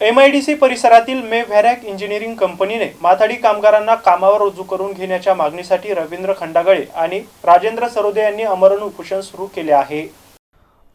M I D C परिसरातील मे व्हॅरॅक engineering कंपनीने माथाडी कामगारांना कामावर रुजू करून घेण्याच्या मागणीसाठी रवींद्र खंडागळे आणि राजेंद्र सरोदे यांनी आमरण उपोषण सुरू केले आहे.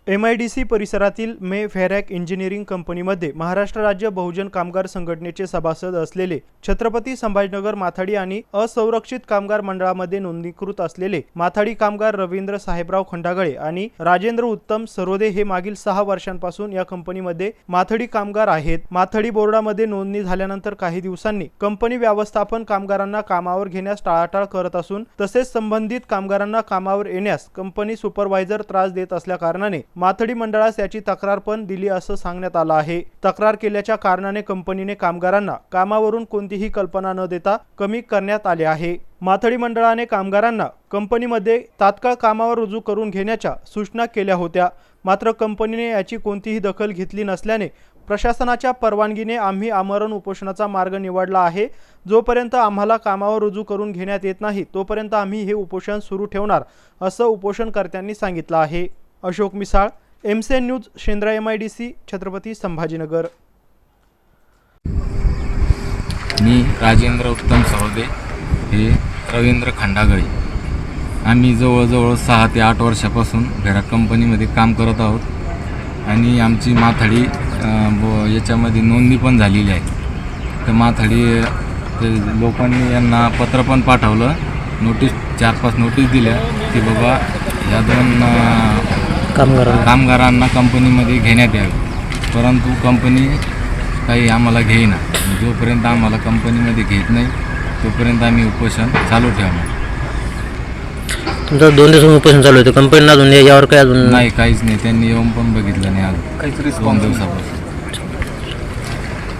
एम आय डी सी परिसरातील मे फेरॅक इंजिनिअरिंग कंपनीमध्ये महाराष्ट्र राज्य बहुजन कामगार संघटनेचे सभासद असलेले छत्रपती संभाजीनगर माथाडी आणि असंरक्षित कामगार मंडळामध्ये नोंदणीकृत असलेले माथाडी कामगार रवींद्र साहेबराव खंडागळे आणि राजेंद्र उत्तम सरोदे हे मागील सहा वर्षांपासून या कंपनीमध्ये माथाडी कामगार आहेत. माथाडी बोर्डामध्ये नोंदणी झाल्यानंतर काही दिवसांनी कंपनी व्यवस्थापन कामगारांना कामावर घेण्यास टाळाटाळ करत असून तसेच संबंधित कामगारांना कामावर येण्यास कंपनी सुपरवायझर त्रास देत असल्या कारणाने माथडी मंडळास याची तक्रार पण दिली असं सांगण्यात आलं आहे. तक्रार केल्याच्या कारणाने कंपनीने कामगारांना कामावरून कोणतीही कल्पना न देता कमी करण्यात आले आहे. माथडी मंडळाने कामगारांना कंपनीमध्ये तात्काळ कामावर रुजू करून घेण्याच्या सूचना केल्या होत्या. मात्र कंपनीने याची कोणतीही दखल घेतली नसल्याने प्रशासनाच्या परवानगीने आम्ही आमरण उपोषणाचा मार्ग निवडला आहे. जोपर्यंत आम्हाला कामावर रुजू करून घेण्यात येत नाही तोपर्यंत आम्ही हे उपोषण सुरू ठेवणार असं उपोषणकर्त्यांनी सांगितलं आहे. Ashok Misal MCN news Shendra M I D C Chhatrapati Sambhajinagar. मी राजेंद्र उत्तम सरोदे हे रवींद्र खंडागळे. आम्ही जवळजवळ सहा ते आठ वर्षापासून घरा कंपनीमध्ये काम करत आहोत आणि आमची माथाडी ब याच्यामध्ये नोंदणी पण झालेली आहे. तर माथाडी लोकांनी यांना पत्र पण पाठवलं नोटीस चार पाच नोटीस दिल्या की बाबा या दोन कामगारांना? कामगारांना कंपनीमध्ये घेण्यात यावे. परंतु कंपनी काही आम्हाला घेईना. जोपर्यंत आम्हाला कंपनीमध्ये घेत नाही तोपर्यंत आम्ही उपोषण चालू ठेवणार. तुमचं दोन दिवस उपोषण चालू होतं कंपनीनं अजून यावर काय अजून नाही काहीच नाही. त्यांनी येऊन पण बघितलं नाही आज दोन दिवसापासून.